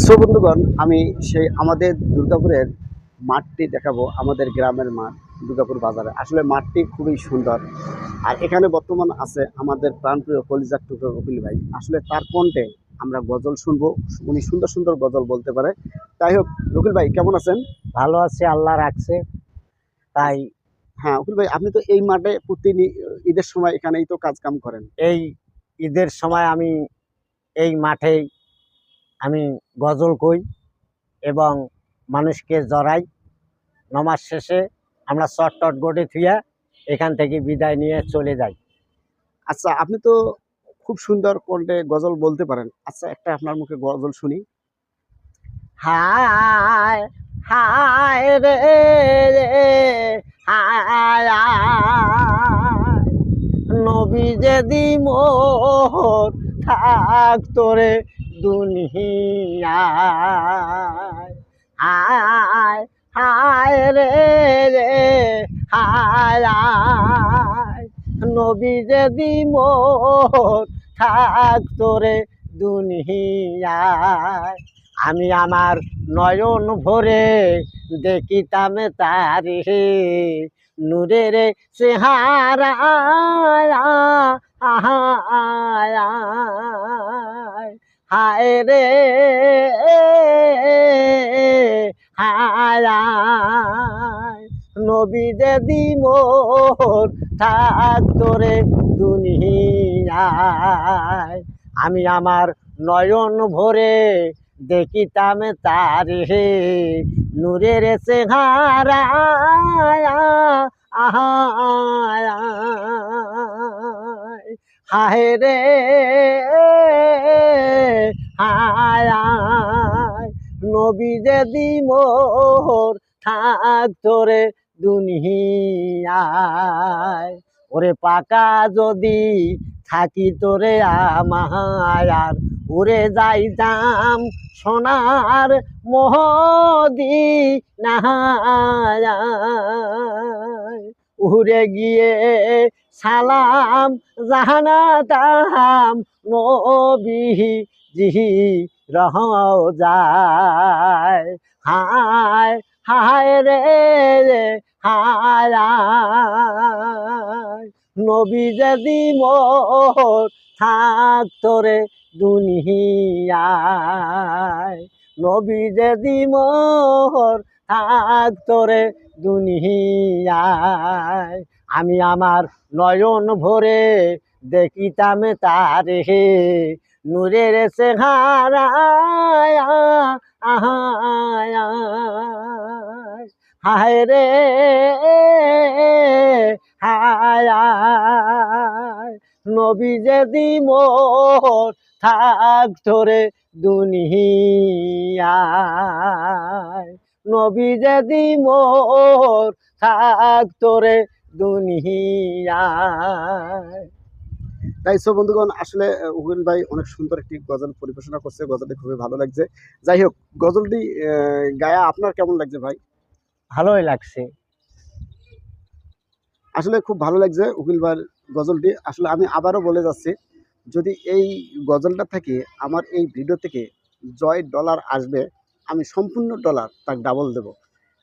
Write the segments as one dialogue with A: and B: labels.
A: So বন্ধুগণ আমি সেই আমাদের দুর্গাপুরের মাঠটি দেখাবো আমাদের গ্রামের মাঠ দুর্গাপুর বাজারে। আসলে মাঠটি খুবই সুন্দর। আর এখানে বর্তমান আছে আমাদের প্রাণপ্রিয় কলিজাক টুকরো রকিল ভাই। আসলে তার কণ্ঠে আমরা গজল শুনব উনি সুন্দর সুন্দর গজল বলতে পারে। তাই হোক রকিল ভাই কেমন আছেন?
B: ভালো আছে আল্লাহ রাখছে। তাই
A: হ্যাঁ উকিল ভাই আপনি তো এই মাঠে প্রতি ঈদের সময় এখানেই তো কাজ কাম করেন।
B: এই ঈদের সময় আমি এই মাঠে আমি গজল কই এবং মানুষকে জড়াই। নমাজ শেষে আমরা টট গড়ে থুয়া এখান থেকে বিদায় নিয়ে চলে যাই।
A: আচ্ছা আপনি তো খুব সুন্দর কণ্ঠে গজল বলতে পারেন। আচ্ছা একটা আপনার মুখে গজল শুনি।
B: হায় হায় রে হায়। নবী যদি মোর থাক তোরে দুনিয়ায় হায় হায় রে রে, হায়। নবী যদি মোর থাক তোরে দুনিয়ায়, আমি আমার নয়ন ভরে দেখিতাম তারে নূরের চেহারা রে হায় নবী যদি মোর থাক তোরে দুনিয়ায়, আমি আমার নয়ন ভরে দেখিতাম তারে নূরের চেহারা। হায় রে হায় নবী যদি মোর থাক তোরে দুনিয়ায়, ওরে পাকা যদি থাকি তোরে আমায়ার উড়ে যাইতাম সোনার মোহদি উড়ে গিয়ে সালাম জাহানাতাম নবী জি রহ যায় হায় হায় রে রে, হায়। নবী যদি মোর থাক তোরে দুনিয়ায়, নবী যদি মোর থাক তোরে দুনিয়ায়, আমি আমার নয়ন ভরে দেখিতাম তারে নূরের সে চেহারা হায় রে, হায় নবী যদি মোর থাক তোরে দুনিয়ায়। নবী যদি মোর থাক তোরে দুনিয়ায়।
A: তাই সো বন্ধুগণ আসলে উকিল ভাই অনেক সুন্দর একটি গজল পরিবেশনা করছে। গজলটি খুবই ভালো লাগছে। যাই হোক গজলটি গায়া আপনার কেমন লাগছে ভাই?
B: ভালোই লাগছে।
A: আসলে খুব ভালো লাগছে উকিল ভাইয়ের গজলটি। আসলে আমি আবারও বলে যাচ্ছি যদি এই গজলটা থেকে আমার এই ভিডিও থেকে জয় ডলার আসবে আমি সম্পূর্ণ ডলার তাক ডাবল দেব।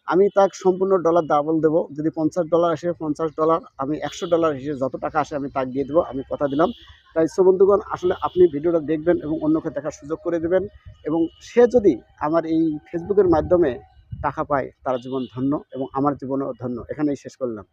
A: আমি তাক সম্পূর্ণ ডলার ডাবল দেব। যদি পঞ্চাশ ডলার আসে, পঞ্চাশ ডলার আমি একশো ডলার হিসেবে যত টাকা আসে আমি তাক দিয়ে দেবো, আমি কথা দিলাম। তাই বন্ধুগণ, আসলে আপনি ভিডিওটা দেখবেন এবং অন্যকে দেখার সুযোগ করে দেবেন এবং সে যদি আমার এই ফেসবুকের মাধ্যমে টাকা পায়, তার জীবন ধন্য এবং আমার জীবনও ধন্য। এখানেই শেষ করলাম।